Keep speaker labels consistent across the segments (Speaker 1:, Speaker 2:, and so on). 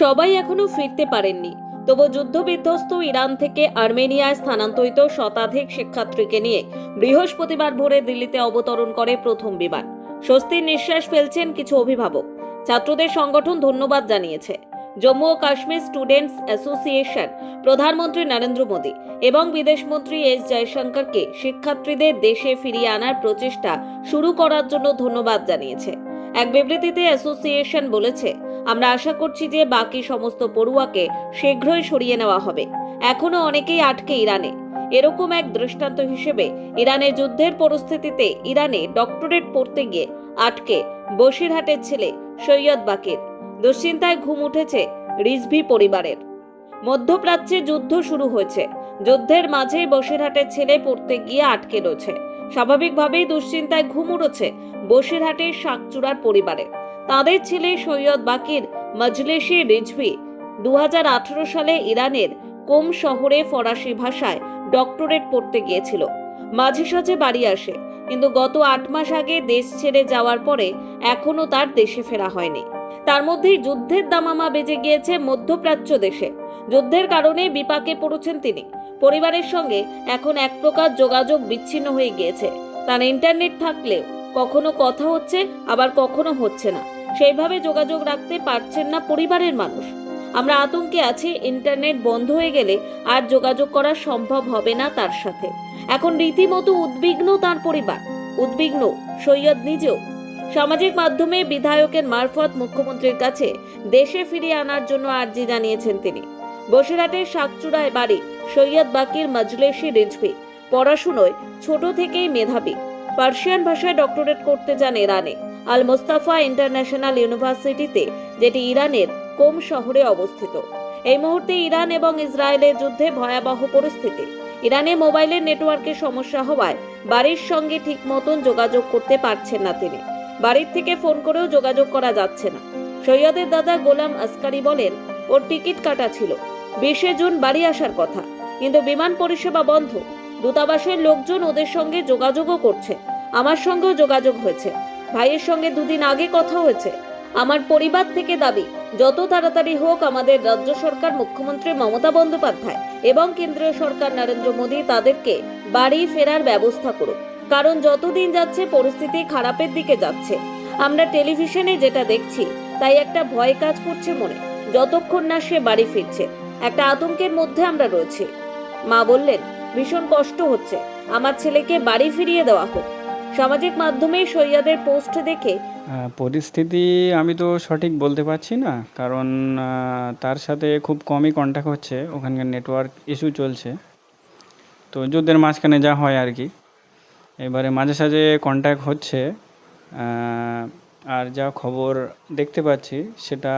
Speaker 1: সবাই এখনও ফিরতে পারেননি। তবু যুদ্ধবিধ্বস্ত ইরান থেকে আর্মেনিয়ায় স্থানান্তরিত শতাধিক শিক্ষার্থীকে নিয়ে বৃহস্পতিবার ভোরে দিল্লিতে অবতরণ করে প্রথম বিমান। স্বস্তির নিঃশ্বাস ফেলছেন কিছু অভিভাবক। ছাত্রদের সংগঠন ধন্যবাদ জানিয়েছে। জম্মু ও কাশ্মীর স্টুডেন্টস অ্যাসোসিয়েশন, প্রধানমন্ত্রী নরেন্দ্র মোদী এবং বিদেশমন্ত্রী এস জয়শঙ্করকে শিক্ষার্থীদের দেশে ফিরিয়ে আনার প্রচেষ্টা শুরু করার জন্য ধন্যবাদ জানিয়েছে। এক বিবৃতিতে অ্যাসোসিয়েশন বলেছে আমরা আশা করছি যে বাকি সমস্ত পড়ুয়াকে শীঘ্রই সরিয়ে নেওয়া হবে। এখনও অনেকেই আটকে ইরানে। এরকম এক দৃষ্টান্ত হিসেবে ইরানের যুদ্ধের পরিস্থিতিতে ইরানে ডক্টরেট পড়তে গিয়ে আটকে বসিরহাটের ছেলে সৈয়দ বাকির। দুশ্চিন্তায় ঘুম উঠেছে রিজভি পরিবারের। মধ্যপ্রাচ্যে যুদ্ধ শুরু হয়েছে। যুদ্ধের মাঝেই বসিরহাটের ছেলে পড়তে গিয়ে আটকে রয়েছে। স্বাভাবিকভাবেই দুশ্চিন্তায় ঘুম উড়েছে বসিরহাটের শাকচুরার পরিবারে। তাদের ছেলে সৈয়দ বাকির মজলেসি রিজভি। দু হাজার আঠারো সালে ইরানের কোম শহরে ফরাসি ভাষায় ডক্টরেট পড়তে গিয়েছিল। মাঝে সাঝে বাড়ি আসে, কিন্তু গত আট মাস আগে দেশ ছেড়ে যাওয়ার পরে এখনও তার দেশে ফেরা হয়নি। তার মধ্যেই যুদ্ধের দামামা বেজে গিয়েছে মধ্যপ্রাচ্য দেশে। যুদ্ধের কারণে বিপাকে পড়েছেন তিনি। পরিবারের সঙ্গে এখন এক প্রকার যোগাযোগ বিচ্ছিন্ন হয়ে গিয়েছে। তার ইন্টারনেট থাকলেও কখনো কথা হচ্ছে, আবার কখনো হচ্ছে না। সেইভাবে যোগাযোগ রাখতে পারছেন না পরিবারের মানুষ। আমরা আতঙ্কে আছি, ইন্টারনেট বন্ধ হয়ে গেলে আর যোগাযোগ করা সম্ভব হবে না তার সাথে। এখন রীতিমতো উদ্বিগ্ন তার পরিবার। উদ্বিগ্ন, সৈয়দ নিজেও। সামাজিক মাধ্যমে বিধায়কের মারফত মুখ্যমন্ত্রীর কাছে দেশে ফিরিয়ে আনার জন্য আর্জি জানিয়েছেন তিনি। বসিরহাটের শাকচূড়ায় বাড়ি সৈয়দ বাকির মজলেশি রিজভি। পড়াশুনোয় ছোট থেকেই মেধাবী। পার্সিয়ান ভাষায় ডক্টরেট করতে যান ইরানে আল মোস্তাফা ইন্টারন্যাশনাল ইউনিভার্সিটিতে, যেটি ইরানের কোম শহরে অবস্থিত। এই মুহূর্তে ইরান এবং ইসরায়েলের যুদ্ধে ভয়াবহ পরিস্থিতি। ইরানে মোবাইলের নেটওয়ার্কের সমস্যা হওয়ায় বাড়ির সঙ্গে ঠিক মতন যোগাযোগ করতে পারছেন না তিনি। বাড়ির থেকে ফোন করেও যোগাযোগ করা যাচ্ছে না। সৈয়দের দাদা গোলাম আসকারি বলেন, ওর টিকিট কাটা ছিল। বিশে জুন বাড়ি আসার কথা। কিন্তু বিমান পরিষেবা বন্ধ। দূতাবাসের লোকজন ওদের সঙ্গে যোগাযোগও করছে। আমার সঙ্গেও যোগাযোগ হয়েছে। ভাইয়ের সঙ্গে দুদিন আগে কথা হয়েছে। আমার পরিবার থেকে দাবি, যত তাড়াতাড়ি হোক আমাদের রাজ্য সরকার মুখ্যমন্ত্রী মমতা বন্দ্যোপাধ্যায় এবং কেন্দ্রীয় সরকার নরেন্দ্র মোদী তাদেরকে বাড়ি ফেরার ব্যবস্থা করুক। কারণ যতদিন যাচ্ছে পরিস্থিতি খারাপের দিকে যাচ্ছে। আমরা টেলিভিশনে যেটা দেখছি, তাই একটা ভয় কাজ করছে মনে। যতক্ষণ না সে বাড়ি ফিরছে, একটা আতঙ্কের মধ্যে আমরা রয়েছি। মা বললেন, ভীষণ কষ্ট হচ্ছে। আমার ছেলেকে বাড়ি ফিরিয়ে দেওয়া হোক। সামাজিক মাধ্যমে সৈয়দের পোস্ট দেখে।
Speaker 2: পরিস্থিতি আমি তো সঠিক বলতে পারছি না, কারণ তার সাথে খুব কমই কন্ট্যাক্ট হচ্ছে, ওখানকার নেটওয়ার্ক ইস্যু চলছে। তো যুদ্ধের মাঝখানে যা হয় আর কি, এবারে মাঝে সাঝে কন্ট্যাক্ট হচ্ছে আর যা খবর দেখতে পাচ্ছি, সেটা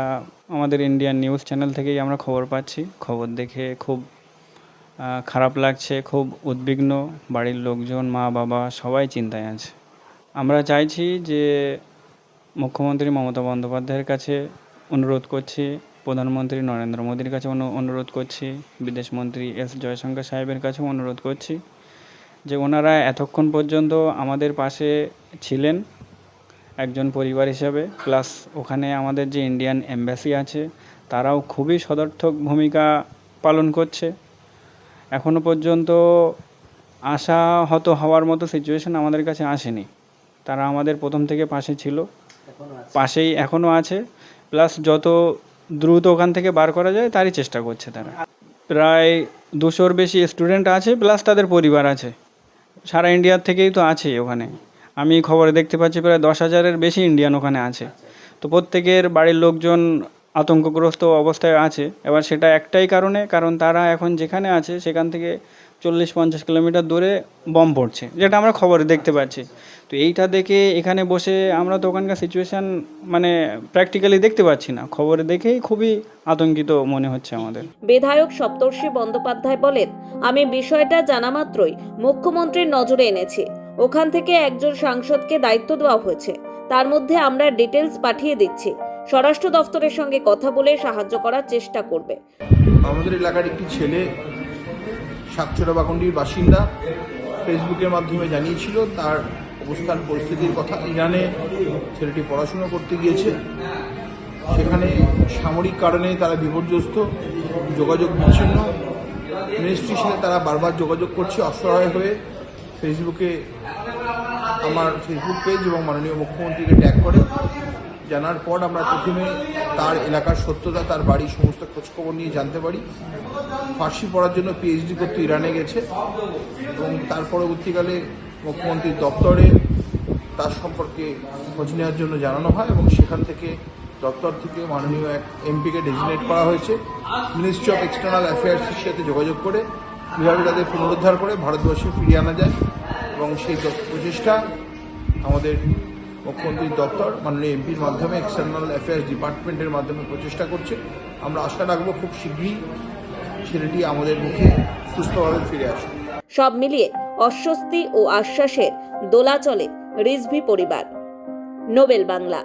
Speaker 2: আমাদের ইন্ডিয়ান নিউজ চ্যানেল থেকেই আমরা খবর পাচ্ছি, খবর দেখে খুব খারাপ লাগছে, খুব উদ্বিগ্ন বাড়ির লোকজন, মা, বাবা, সবাই চিন্তায় আছে। আমরা চাইছি যে মুখ্যমন্ত্রী মমতা বন্দ্যোপাধ্যায়ের কাছে অনুরোধ করছি, প্রধানমন্ত্রী নরেন্দ্র মোদীর কাছে অনুরোধ করছি বিদেশমন্ত্রী এস জয়শঙ্কর সাহেবের কাছেও অনুরোধ করছি যে ওনারা এতক্ষণ পর্যন্ত আমাদের পাশে ছিলেন একজন পরিবার হিসাবে, প্লাস ওখানে আমাদের যে ইন্ডিয়ান এম্বাসি আছে, তারাও খুবই সদর্থক ভূমিকা পালন করছে। এখনও পর্যন্ত আশা হত হওয়ার মতো সিচুয়েশন আমাদের কাছে আসেনি। তারা আমাদের প্রথম থেকে পাশে ছিল। পাশেই এখনও আছে। প্লাস যত দ্রুত ওখান থেকে বার করা যায় তারই চেষ্টা করছে তারা। প্রায় দুশোর বেশি স্টুডেন্ট আছে প্লাস তাদের পরিবার আছে। সারা ইন্ডিয়ার থেকেই তো আছে ওখানে। আমি খবরে দেখতে পাচ্ছি প্রায় দশ হাজারের বেশি ইন্ডিয়ান ওখানে আছে। তো প্রত্যেকের বাড়ির লোকজন আতঙ্কগ্রস্ত অবস্থায় আছে। এবার সেটা একটাই কারণে, কারণ তারা এখন যেখানে আছে, সেখান থেকে চল্লিশ পঞ্চাশ কিলোমিটার দূরে বম পড়ছে, যেটা আমরা খবরে দেখতে পাচ্ছি। তো এইটা দেখে এখানে বসে আমরা তো ওখানকার সিচুয়েশান মানে প্র্যাকটিক্যালি দেখতে পাচ্ছি না। খবরে দেখেই খুবই আতঙ্কিত মনে হচ্ছে আমাদের।
Speaker 1: বিধায়ক সপ্তর্ষি বন্দ্যোপাধ্যায় বলেন, আমি বিষয়টা জানা মাত্রই মুখ্যমন্ত্রীর নজরে এনেছি। ওখান থেকে একজন সাংসদকে দায়িত্ব দেওয়া হয়েছে। তার মধ্যে আমরা ডিটেলস পাঠিয়ে দিচ্ছি। স্বরাষ্ট্র দফতরের সঙ্গে কথা বলে সাহায্য করার চেষ্টা করবে।
Speaker 3: আমাদের এলাকার একটি ছেলে সাতচোরা বাকুন্ডির বাসিন্দা, ফেসবুকের মাধ্যমে জানিয়েছিল তার অবস্থান, পরিস্থিতির কথা। ইরানে ছেলেটি পড়াশুনো করতে গিয়েছে। সেখানে সামরিক কারণে তারা বিপর্যস্ত, যোগাযোগ বিচ্ছিন্ন। মিনিস্ট্রির সাথে তারা বারবার যোগাযোগ করছে, অসহায় হয়ে। ফেসবুকে, আমার ফেসবুক পেজ এবং মাননীয় মুখ্যমন্ত্রীকে ট্যাগ করে। জানার পর আমরা প্রথমে তার এলাকার সত্যতা, তার বাড়ির সমস্ত খোঁজখবর নিয়ে জানতে পারি। ফার্সি পড়ার জন্য পিএইচডি করতে ইরানে গেছে এবং তার পরবর্তীকালে মুখ্যমন্ত্রীর দপ্তরে তার সম্পর্কে খোঁজ নেওয়ার জন্য জানানো হয় এবং সেখান থেকে দপ্তর থেকে মাননীয় এক এমপিকে ডেজিনেট করা হয়েছে। মিনিস্ট্রি অফ এক্সটার্নাল অ্যাফেয়ার্সের সাথে যোগাযোগ করে কীভাবে তাদের পুনরুদ্ধার করে ভারতবর্ষে ফিরিয়ে আনা যায় এবং সেই প্রচেষ্টা আমাদের মুখ্যমন্ত্রীর দপ্তর, মাননীয় এমপির মাধ্যমে এক্সটার্নাল অ্যাফেয়ার্স ডিপার্টমেন্টের মাধ্যমে প্রচেষ্টা করছে। আমরা আশা রাখব খুব শীঘ্রই ছেলেটি আমাদের মুখে সুস্থভাবে ফিরে আসবে
Speaker 1: সব মিলিয়ে অস্বস্তি ও আশ্বাসের দোলাচলে রিজভি পরিবার। নোবেল বাংলা।